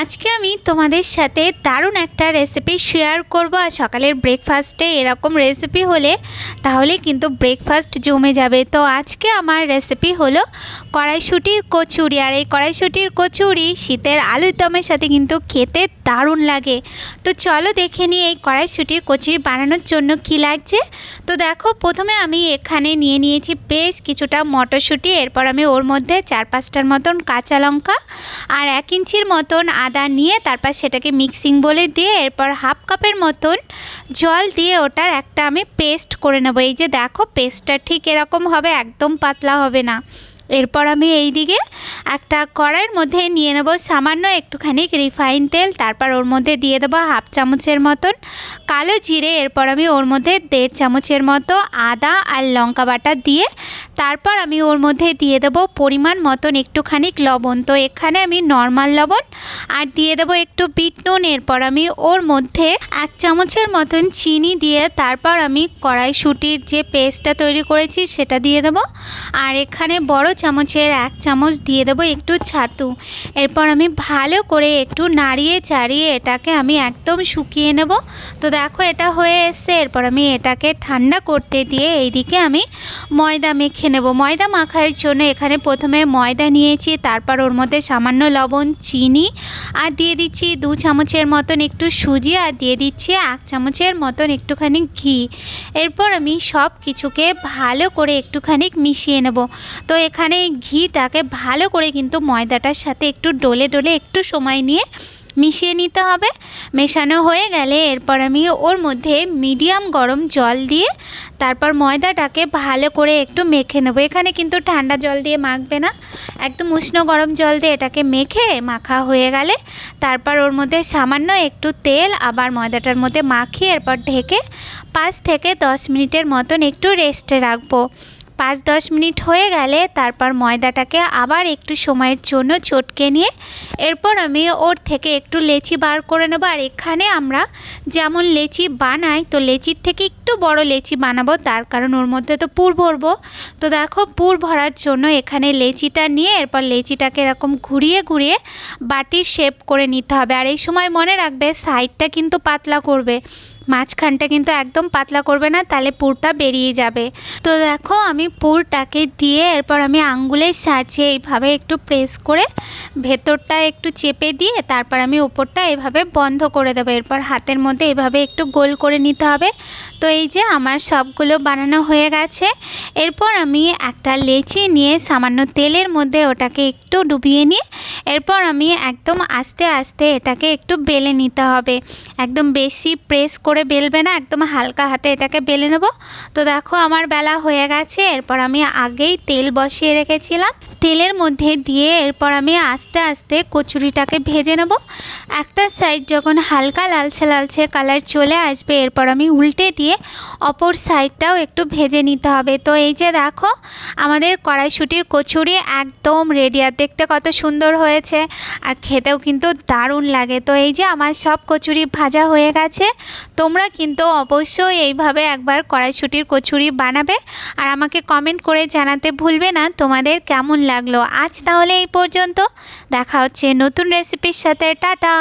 আজকে আমি তোমাদের সাথে দারুণ একটা রেসিপি শেয়ার করব আর সকালের ব্রেকফাস্টে এরকম রেসিপি হলে তাহলে কিন্তু ব্রেকফাস্ট জমে যাবে। তো আজকে আমার রেসিপি হলো কড়াইশুটির কচুরি আর এই কড়াইশুটির কচুরি শীতের আলুর দমের সাথে কিন্তু খেতে দারুণ লাগে। তো চলো দেখে নিই এই কড়াইশুটির কচুরি বানানোর জন্য কি লাগছে। তো দেখো প্রথমে আমি এখানে নিয়ে নিয়েছি বেশ কিছুটা মটরশুঁটি, এরপর আমি ওর মধ্যে চার পাঁচটার মতন কাঁচা লঙ্কা আর এক ইঞ্চির মতন আদা নিয়ে তারপর সেটাকে মিক্সিং বলে দিয়ে এরপর হাফ কাপের মতন জল দিয়ে ওটার একটা আমি পেস্ট করে নেব। এই যে দেখো, পেস্টটা ঠিক এরকম হবে, একদম পাতলা হবে না। এরপর আমি এই দিকে একটা কড়াইয়ের মধ্যে নিয়ে নেব সামান্য একটুখানি রিফাইন তেল, তারপর ওর মধ্যে দিয়ে দেবো হাফ চামচের মতন কালো জিরে, এরপর আমি ওর মধ্যে দেড় চামচের মতো আদা আর লঙ্কা বাটা দিয়ে তারপর আমি ওর মধ্যে দিয়ে দেবো পরিমাণ মতন একটুখানি লবণ। তো এখানে আমি নর্মাল লবণ আর দিয়ে দেবো একটু বিট নুন। এরপর আমি ওর মধ্যে এক চামচের মতন চিনি দিয়ে তারপর আমি কড়াইশুটির যে পেস্টটা তৈরি করেছি সেটা দিয়ে দেবো। আর এখানে বড় চামচের এক চামচ দিয়ে দেবো একটু ছাতু। এরপর আমি ভালো করে একটু নাড়িয়ে চাড়িয়ে এটাকে আমি একদম শুকিয়ে নেব। তো দেখো এটা হয়ে এসছে। এরপর আমি এটাকে ঠান্ডা করতে দিয়ে এইদিকে আমি ময়দা মেখে নেব। ময়দা মাখার জন্য এখানে প্রথমে ময়দা নিয়েছি, তারপর ওর মধ্যে সামান্য লবণ, চিনি, আর দিয়ে দিচ্ছি দু চামচের মতন একটু সুজি, আর দিয়ে দিচ্ছি এক চামচের মতন একটুখানি ঘি। এরপর আমি সব কিছুকে ভালো করে একটুখানি মিশিয়ে নেব। তো এখানে ঘিটাকে ভালো করে কিন্তু ময়দাটার সাথে একটু ডলে ডলে একটু সময় নিয়ে মিশিয়ে নিতে হবে। মেশানো হয়ে গেলে এরপর আমি ওর মধ্যে মিডিয়াম গরম জল দিয়ে তারপর ময়দাটাকে ভালো করে একটু মেখে নেব। এখানে কিন্তু ঠান্ডা জল দিয়ে মাখবে না। একদম উষ্ণ গরম জল দিয়ে এটাকে মেখে মাখা হয়ে গেলে তারপর ওর মধ্যে সামান্য একটু তেল আবার ময়দাটার মধ্যে মাখিয়ে এরপর ঢেকে পাঁচ থেকে দশ মিনিটের মতন একটু রেস্টে রাখব। পাঁচ দশ মিনিট হয়ে গেলে তারপর ময়দাটাকে আবার একটু সময়ের জন্য চটকে নিয়ে এরপর আমি ওর থেকে একটু লেচি বার করে নেব। আর এখানে আমরা যেমন লেচি বানাই, তো লেচির থেকে একটু বড় লেচি বানাবো, তার কারণ ওর মধ্যে তো পুর ভরবো। তো দেখো, পুর ভরার জন্য এখানে লেচিটা নিয়ে এরপর লেচিটাকে এরকম ঘুরিয়ে ঘুরিয়ে বাটির শেপ করে নিতে হবে। আর এই সময় মনে রাখবে সাইডটা কিন্তু পাতলা করবে। মাঝখানটা কিন্তু একদম পাতলা করবে না, তাহলে পুরটা বেরিয়ে যাবে। তো দেখো, আমি পুরটাকে দিয়ে এরপর আমি আঙ্গুলের সাহায্যে এইভাবে একটু প্রেস করে ভেতরটা একটু চেপে দিয়ে তারপর আমি ওপরটা এভাবে বন্ধ করে দেবো। এরপর হাতের মধ্যে এভাবে একটু গোল করে নিতে হবে। তো এই যে আমার সবগুলো বানানো হয়ে গেছে। এরপর আমি একটা লেচি নিয়ে সামান্য তেলের মধ্যে ওটাকে একটু ডুবিয়ে নিয়ে এরপর আমি একদম আস্তে আস্তে এটাকে একটু বেলে নিতে হবে। একদম বেশি প্রেস করে বেলবে না, একদম হালকা হাতে এটাকে বেলে নেব। তো দেখো আমার বেলা হয়ে গেছে, এরপর আমি আগেই তেল বসিয়ে রেখেছিলাম। তেলের মধ্যে দিয়ে এরপর আমি আস্তে আস্তে কচুরিটাকে ভেজে নেব। একটা সাইড যখন হালকা লালচে লালচে কালার চলে আসবে, এরপর আমি উল্টে দিয়ে অপর সাইডটাও একটু ভেজে নিতে হবে। তো এই যে দেখো, আমাদের কড়াইশুটির কচুরি একদম রেডি আর দেখতে কত সুন্দর হয়েছে আর খেতেও কিন্তু দারুণ লাগে। তো এই যে আমার সব কচুরি ভাজা হয়ে গেছে, তোমরা কিন্তু অবশ্যই এইভাবে একবার কড়াইশুটির কচুরি বানাবে। আর আমাকে কমেন্ট করে জানাতে ভুলবে না, তোমাদের কেমন লাগল। আজ তাহলে এই পর্যন্ত। দেখা হচ্ছে নতুন রেসিপির সাথে। টাটা!